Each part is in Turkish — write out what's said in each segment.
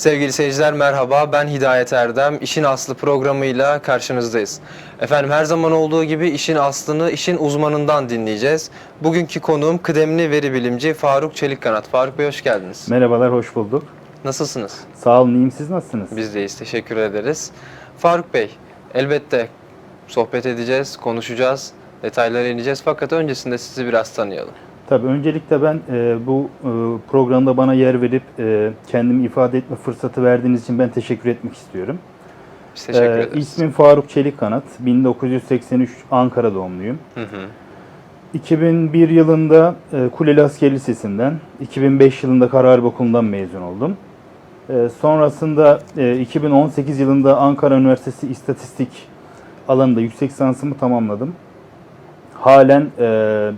Sevgili seyirciler merhaba, ben Hidayet Erdem. İşin Aslı programıyla karşınızdayız. Efendim her zaman olduğu gibi işin aslını işin uzmanından dinleyeceğiz. Bugünkü konuğum kıdemli veri bilimci Faruk Çelikkanat. Faruk Bey hoş geldiniz. Merhabalar, hoş bulduk. Nasılsınız? Sağ olun, iyiyim. Siz nasılsınız? Biz deyiz, teşekkür ederiz. Faruk Bey, elbette sohbet edeceğiz, konuşacağız, detaylara ineceğiz. Fakat öncesinde sizi biraz tanıyalım. Tabii öncelikle ben e, bu e, programda bana yer verip e, kendimi ifade etme fırsatı verdiğiniz için ben teşekkür etmek istiyorum. Biz teşekkür E, ederiz. İsmim Faruk Çelikkanat. 1983 Ankara doğumluyum. Hı hı. 2001 yılında e, Kuleli Asker Lisesi'nden, 2005 yılında Karaharp Okulu'ndan mezun oldum. E, sonrasında e, 2018 yılında Ankara Üniversitesi İstatistik alanında yüksek lisansımı tamamladım. Halen e,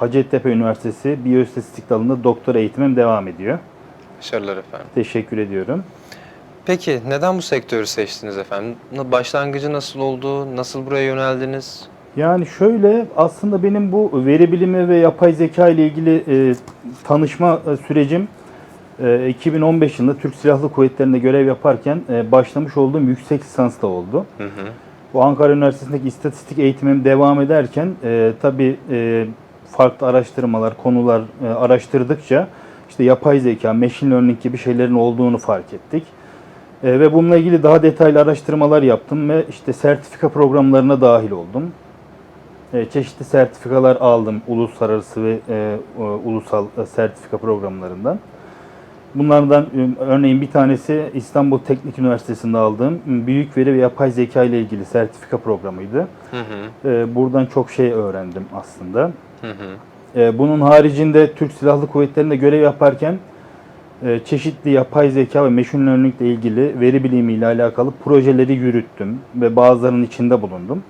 Hacettepe Üniversitesi Biyoistatistik dalında doktor eğitimim devam ediyor. Başarılar efendim. Teşekkür ediyorum. Peki neden bu sektörü seçtiniz efendim? Başlangıcı nasıl oldu? Nasıl buraya yöneldiniz? Yani şöyle aslında benim bu veri bilimi ve yapay zeka ile ilgili e, tanışma e, sürecim e, 2015 yılında Türk Silahlı Kuvvetleri'nde görev yaparken e, başlamış olduğum yüksek lisans da oldu. Hı hı. Bu Ankara Üniversitesi'ndeki istatistik eğitimim devam ederken e, tabii e, farklı araştırmalar, konular e, araştırdıkça işte yapay zeka, machine learning gibi şeylerin olduğunu fark ettik. E, ve bununla ilgili daha detaylı araştırmalar yaptım ve işte sertifika programlarına dahil oldum. E, çeşitli sertifikalar aldım uluslararası ve e, ulusal e, sertifika programlarından. Bunlardan e, örneğin bir tanesi İstanbul Teknik Üniversitesi'nde aldığım büyük veri ve yapay zeka ile ilgili sertifika programıydı. Hı hı. E, buradan çok şey öğrendim aslında. Hı hı. E, bunun haricinde Türk Silahlı Kuvvetleri'nde görev yaparken e, çeşitli yapay zeka ve machine learning ile ilgili veri bilimi ile alakalı projeleri yürüttüm ve bazılarının içinde bulundum.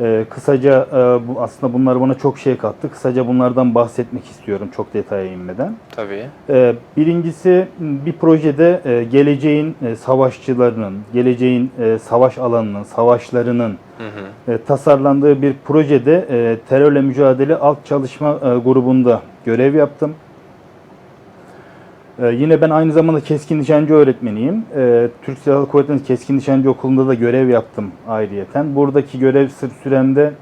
E, kısaca e, bu aslında bunlar bana çok şey kattı. Kısaca bunlardan bahsetmek istiyorum çok detaya inmeden. Tabii. Ee, Birincisi bir projede e, geleceğin e, savaşçılarının, geleceğin e, savaş alanının, savaşlarının Hı hı. e, tasarlandığı bir projede e, terörle mücadele alt çalışma e, grubunda görev yaptım. E, Yine ben aynı zamanda keskin nişancı öğretmeniyim. E, Türk Silahlı Kuvvetleri'nin keskin nişancı okulunda da görev yaptım ayrıyeten. Buradaki görev sır süremde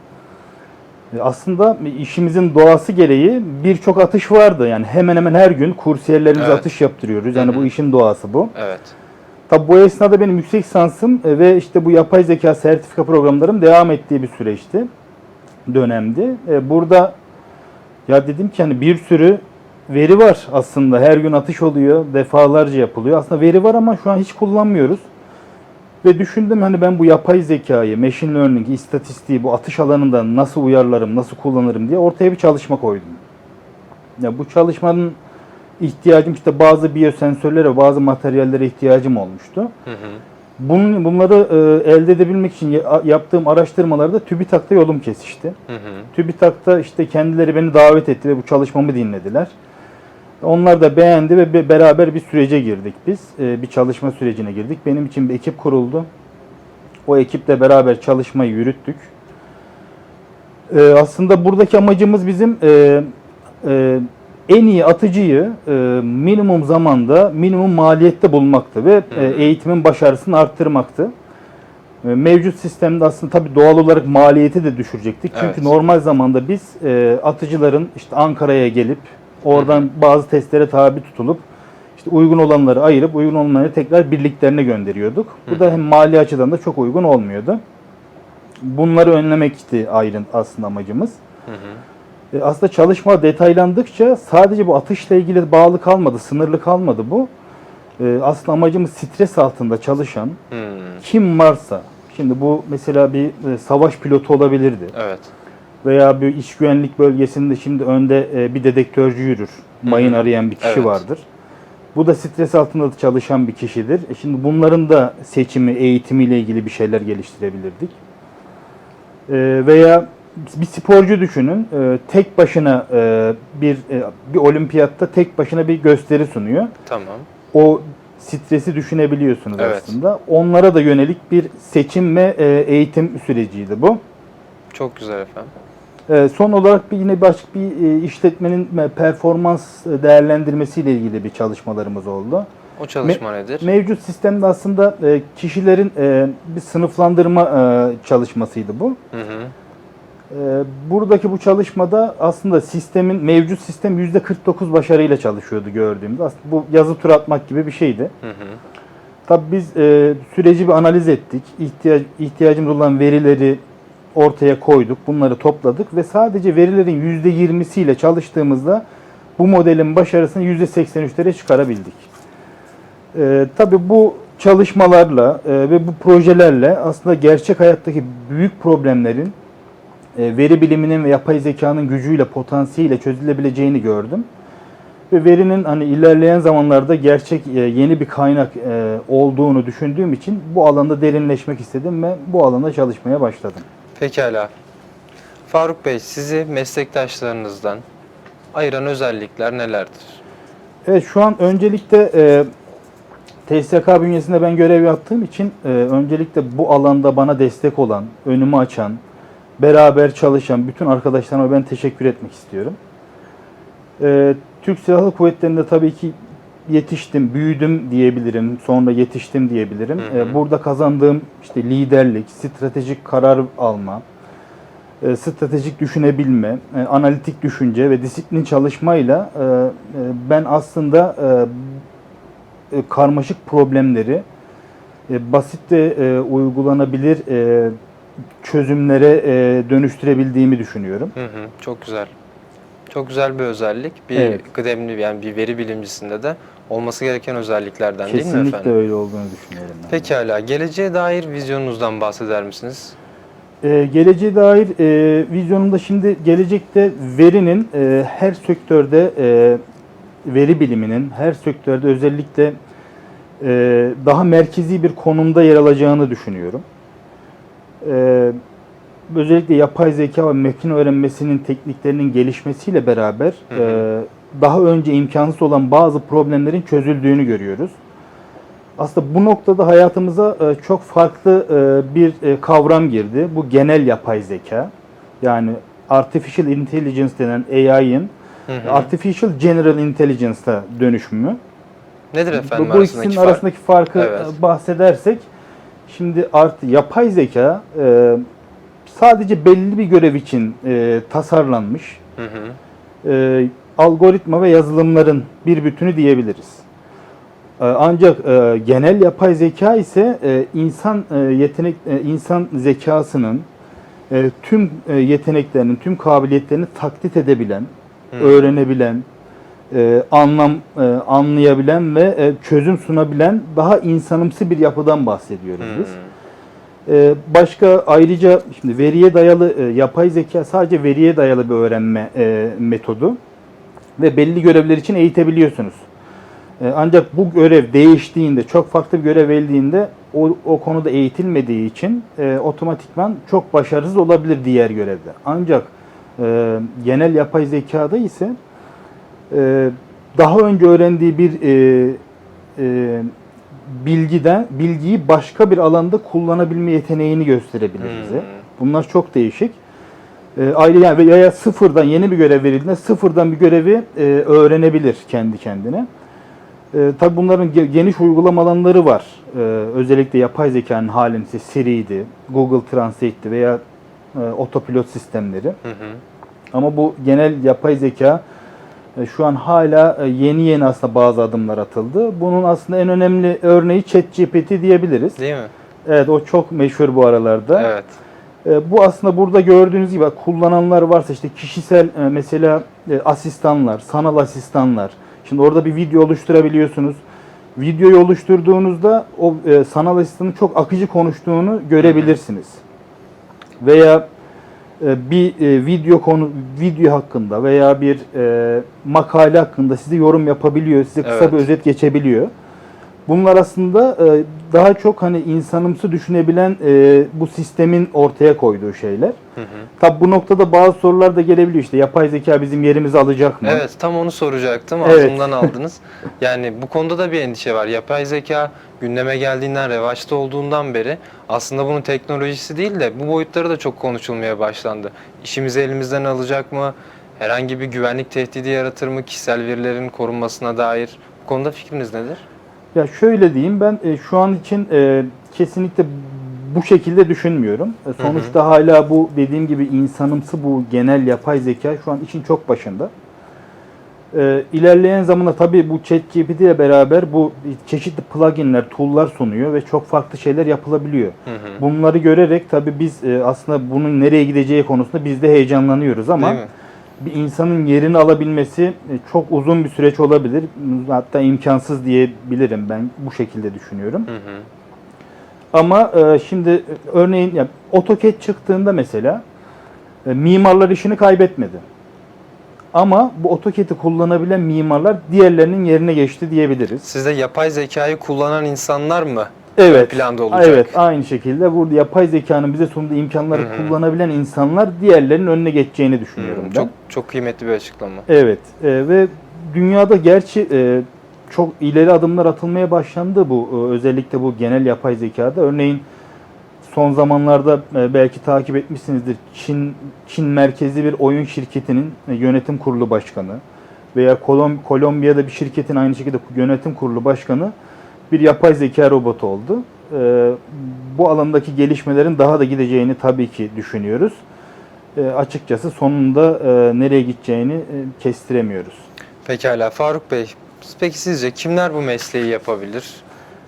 e, aslında işimizin doğası gereği birçok atış vardı. Yani hemen hemen her gün kursiyerlerimize Evet. atış yaptırıyoruz. Yani Hı hı. bu işin doğası bu. Evet. Tabi bu esnada benim yüksek lisansım e, ve işte bu yapay zeka sertifika programlarım devam ettiği bir süreçti. Dönemdi. E, Burada ya dedim ki hani bir sürü veri var aslında. Her gün atış oluyor. Defalarca yapılıyor. Aslında veri var ama şu an hiç kullanmıyoruz. Ve düşündüm hani ben bu yapay zekayı, machine learning, istatistiği bu atış alanında nasıl uyarlarım, nasıl kullanırım diye ortaya bir çalışma koydum. Ya bu çalışmanın ihtiyacım işte bazı biyosensörlere, bazı materyallere ihtiyacım olmuştu. Hı hı. Bunun, bunları e, elde edebilmek için ya- yaptığım araştırmalarda TÜBİTAK'ta yolum kesişti. Hı hı. TÜBİTAK'ta işte kendileri beni davet etti ve bu çalışmamı dinlediler. Onlar da beğendi ve be- beraber bir sürece girdik biz. E, bir çalışma sürecine girdik. Benim için bir ekip kuruldu. O ekiple beraber çalışmayı yürüttük. E, aslında buradaki amacımız bizim e, e, en iyi atıcıyı e, minimum zamanda, minimum maliyette bulmaktı ve eğitimin başarısını arttırmaktı. E, Mevcut sistemde aslında tabii doğal olarak maliyeti de düşürecektik. Çünkü Evet. normal zamanda biz atıcıların işte Ankara'ya gelip oradan bazı testlere tabi tutulup işte uygun olanları ayırıp uygun olanları tekrar birliklerine gönderiyorduk. Bu da hem mali açıdan da çok uygun olmuyordu. Bunları önlemekti ayrı aslında amacımız. Hı hı. E, Aslında çalışma detaylandıkça sadece bu atışla ilgili bağlı kalmadı, sınırlı kalmadı bu. E, Aslında amacımız stres altında çalışan Hmm, kim varsa, şimdi bu mesela bir e, savaş pilotu olabilirdi Evet. Veya bir iş güvenlik bölgesinde şimdi önde e, bir dedektörcü yürür, mayın arayan bir kişi Evet. vardır. Bu da stres altında da çalışan bir kişidir. E şimdi bunların da seçimi, eğitimiyle ilgili bir şeyler geliştirebilirdik. E, veya bir sporcu düşünün, e, tek başına e, bir e, bir olimpiyatta tek başına bir gösteri sunuyor. Tamam. O stresi düşünebiliyorsunuz Evet. aslında. Onlara da yönelik bir seçim ve e, eğitim süreciydi bu. Çok güzel efendim. E, Son olarak bir yine başka bir e, işletmenin e, performans değerlendirmesiyle ilgili bir çalışmalarımız oldu. O çalışma nedir? Mevcut sistemde aslında e, kişilerin e, bir sınıflandırma e, çalışmasıydı bu. Hı hı. E, buradaki bu çalışmada aslında sistemin mevcut sistem %49 başarıyla çalışıyordu gördüğümüz. Aslında bu yazı tur atmak gibi bir şeydi. Hı hı. Tabii biz e, süreci bir analiz ettik. İhtiyac, ihtiyacımız olan verileri ortaya koyduk. Bunları topladık ve sadece verilerin %20'siyle çalıştığımızda bu modelin başarısını %83'lere çıkarabildik. E, tabii bu çalışmalarla e, ve bu projelerle aslında gerçek hayattaki büyük problemlerin e, veri biliminin ve yapay zekanın gücüyle, potansiyeliyle çözülebileceğini gördüm. Ve verinin hani ilerleyen zamanlarda gerçek e, yeni bir kaynak e, olduğunu düşündüğüm için bu alanda derinleşmek istedim ve bu alanda çalışmaya başladım. Pekala. Faruk Bey, sizi meslektaşlarınızdan ayıran özellikler nelerdir? Evet şu an öncelikle e, TSK bünyesinde ben görev yaptığım için e, öncelikle bu alanda bana destek olan, önümü açan, beraber çalışan bütün arkadaşlarıma ben teşekkür etmek istiyorum. E, Türk Silahlı Kuvvetleri'nde tabii ki yetiştim, büyüdüm diyebilirim. Sonra yetiştim diyebilirim. Hı hı. E, burada kazandığım işte liderlik, stratejik karar alma, e, stratejik düşünebilme, e, analitik düşünce ve disiplin çalışmayla e, ben aslında karmaşık problemleri basit ve uygulanabilir çözümlere dönüştürebildiğimi düşünüyorum. Hı hı, çok güzel. Çok güzel bir özellik. Bir Evet. kıdemli yani bir veri bilimcisinde de olması gereken özelliklerden değil mi Kesinlikle efendim? öyle olduğunu düşünüyorum. ben. Pekala. Geleceğe dair vizyonunuzdan bahseder misiniz? E, geleceğe dair e, vizyonumda şimdi gelecekte verinin e, her sektörde e, veri biliminin her sektörde özellikle e, daha merkezi bir konumda yer alacağını düşünüyorum. E, özellikle yapay zeka ve makine öğrenmesinin tekniklerinin gelişmesiyle beraber Hı hı. e, daha önce imkansız olan bazı problemlerin çözüldüğünü görüyoruz. Aslında bu noktada hayatımıza e, çok farklı e, bir e, kavram girdi. Bu genel yapay zeka. Yani Artificial Intelligence denen AI'ın. Artificial General Intelligence'a dönüşümü. Nedir efendim bu, bu ikisinin arasındaki fark? arasındaki farkı Evet. bahsedersek şimdi artı yapay zeka e, sadece belli bir görev için e, tasarlanmış Hı hı. e, algoritma ve yazılımların bir bütünü diyebiliriz. E, ancak e, genel yapay zeka ise e, insan e, yetenek insan zekasının tüm yeteneklerinin, tüm kabiliyetlerini taklit edebilen, Hı. öğrenebilen, anlam anlayabilen ve çözüm sunabilen daha insanımsı bir yapıdan bahsediyoruz biz. Hı. Ee, Başka ayrıca şimdi veriye dayalı yapay zeka sadece veriye dayalı bir öğrenme metodu ve belli görevler için eğitebiliyorsunuz. E, Ancak bu görev değiştiğinde, çok farklı bir görev verildiğinde o, o konuda eğitilmediği için e, otomatikman çok başarısız olabilir diğer görevde. Ancak e, genel yapay zekada ise e, daha önce öğrendiği bir e, e, bilgiden bilgiyi başka bir alanda kullanabilme yeteneğini gösterebilir bize. Hmm. Bunlar çok değişik. E, ayrı yani ve ya sıfırdan yeni bir görev verildiğinde sıfırdan bir görevi e, öğrenebilir kendi kendine. E, tabii bunların ge- geniş uygulama alanları var. E, özellikle yapay zekanın işte Siri'ydi, Google Translate'ti veya e, otopilot sistemleri. Hı hı. Ama bu genel yapay zeka e, şu an hala e, yeni yeni aslında bazı adımlar atıldı. Bunun aslında en önemli örneği ChatGPT diyebiliriz. Değil mi? Evet o çok meşhur bu aralarda. Evet. E, Bu aslında burada gördüğünüz gibi kullananlar varsa işte kişisel e, mesela e, asistanlar, sanal asistanlar. Şimdi orada bir video oluşturabiliyorsunuz. Videoyu oluşturduğunuzda o sanal asistanın çok akıcı konuştuğunu görebilirsiniz. Veya bir video konu video hakkında veya bir makale hakkında size yorum yapabiliyor, size kısa Evet. bir özet geçebiliyor. Bunlar aslında daha çok hani insanımsı düşünebilen e, bu sistemin ortaya koyduğu şeyler. Hı hı. Tabi bu noktada bazı sorular da gelebiliyor işte yapay zeka bizim yerimizi alacak mı? Evet tam onu soracaktım. Evet. Ağzımdan aldınız. Yani bu konuda da bir endişe var. Yapay zeka gündeme geldiğinden, revaçta olduğundan beri aslında bunun teknolojisi değil de bu boyutları da çok konuşulmaya başlandı. İşimizi elimizden alacak mı? Herhangi bir güvenlik tehdidi yaratır mı? Kişisel verilerin korunmasına dair. Bu konuda fikriniz nedir? Ya şöyle diyeyim ben e, şu an için e, kesinlikle bu şekilde düşünmüyorum. E, sonuçta hala bu dediğim gibi insanımsı bu genel yapay zeka şu an için çok başında. E, ilerleyen zamanda tabii bu ChatGPT ile beraber bu çeşitli pluginler, tool'lar sunuyor ve çok farklı şeyler yapılabiliyor. Hı hı. Bunları görerek tabii biz e, aslında bunun nereye gideceği konusunda biz de heyecanlanıyoruz ama Değil mi? Bir insanın yerini alabilmesi e, çok uzun bir süreç olabilir. Hatta imkansız diyebilirim ben bu şekilde düşünüyorum. Hı hı. Ama e, şimdi e, örneğin ya, AutoCAD çıktığında mesela e, mimarlar işini kaybetmedi. Ama bu AutoCAD'i kullanabilen mimarlar diğerlerinin yerine geçti diyebiliriz. Sizde yapay zekayı kullanan insanlar mı Evet. planda olacak? Evet, aynı şekilde burada yapay zekanın bize sunduğu imkanları Hı hı. kullanabilen insanlar diğerlerinin önüne geçeceğini düşünüyorum Hı, ben. Çok çok kıymetli bir açıklama. Evet e, ve dünyada gerçi e, çok ileri adımlar atılmaya başlandı bu e, özellikle bu genel yapay zekada. Örneğin son zamanlarda e, belki takip etmişsinizdir. Çin Çin merkezli bir oyun şirketinin e, yönetim kurulu başkanı veya Kolom, Kolombiya'da bir şirketin aynı şekilde yönetim kurulu başkanı bir yapay zeka robotu oldu. E, bu alandaki gelişmelerin daha da gideceğini tabii ki düşünüyoruz. E, açıkçası sonunda e, nereye gideceğini e, kestiremiyoruz. Pekala Faruk Bey. Peki sizce kimler bu mesleği yapabilir?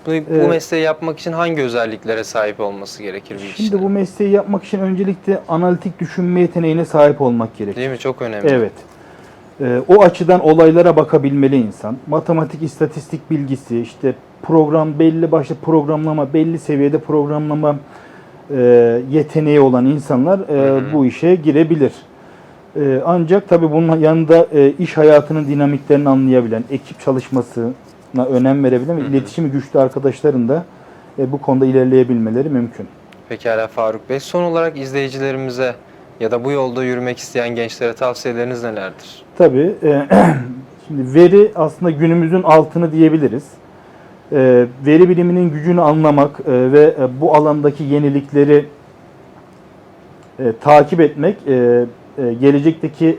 Bu, bu Ee, mesleği yapmak için hangi özelliklere sahip olması gerekir bir Şimdi kişinin? bu mesleği yapmak için öncelikle analitik düşünme yeteneğine sahip olmak gerekiyor. Değil mi? Çok önemli. Evet. Ee, o açıdan olaylara bakabilmeli insan. Matematik, istatistik bilgisi, işte program belli başlı programlama, belli seviyede programlama e, yeteneği olan insanlar e, Hı hı. bu işe girebilir. E, ancak tabii bunun yanında e, iş hayatının dinamiklerini anlayabilen, ekip çalışmasına önem verebilen ve iletişimi güçlü arkadaşların da e, bu konuda ilerleyebilmeleri mümkün. Pekala Faruk Bey. Son olarak izleyicilerimize ya da bu yolda yürümek isteyen gençlere tavsiyeleriniz nelerdir? Tabii. e, şimdi veri aslında günümüzün altını diyebiliriz. E, veri biliminin gücünü anlamak e, ve e, bu alandaki yenilikleri e, takip etmek gelecekteki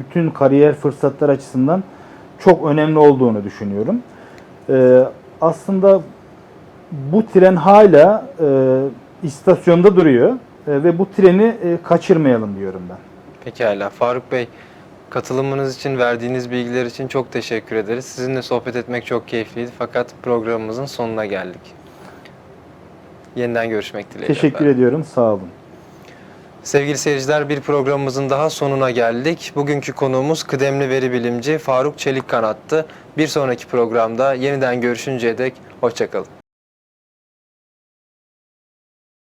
bütün kariyer fırsatlar açısından çok önemli olduğunu düşünüyorum. Aslında bu tren hala istasyonda duruyor ve bu treni kaçırmayalım diyorum ben. Pekala Faruk Bey. Katılımınız için, verdiğiniz bilgiler için çok teşekkür ederiz. Sizinle sohbet etmek çok keyifliydi fakat programımızın sonuna geldik. Yeniden görüşmek dileğiyle. Teşekkür efendim. ediyorum. Sağ olun. Sevgili seyirciler bir programımızın daha sonuna geldik. Bugünkü konuğumuz kıdemli veri bilimci Faruk Çelikkanat'tı. Bir sonraki programda yeniden görüşünceye dek hoşçakalın.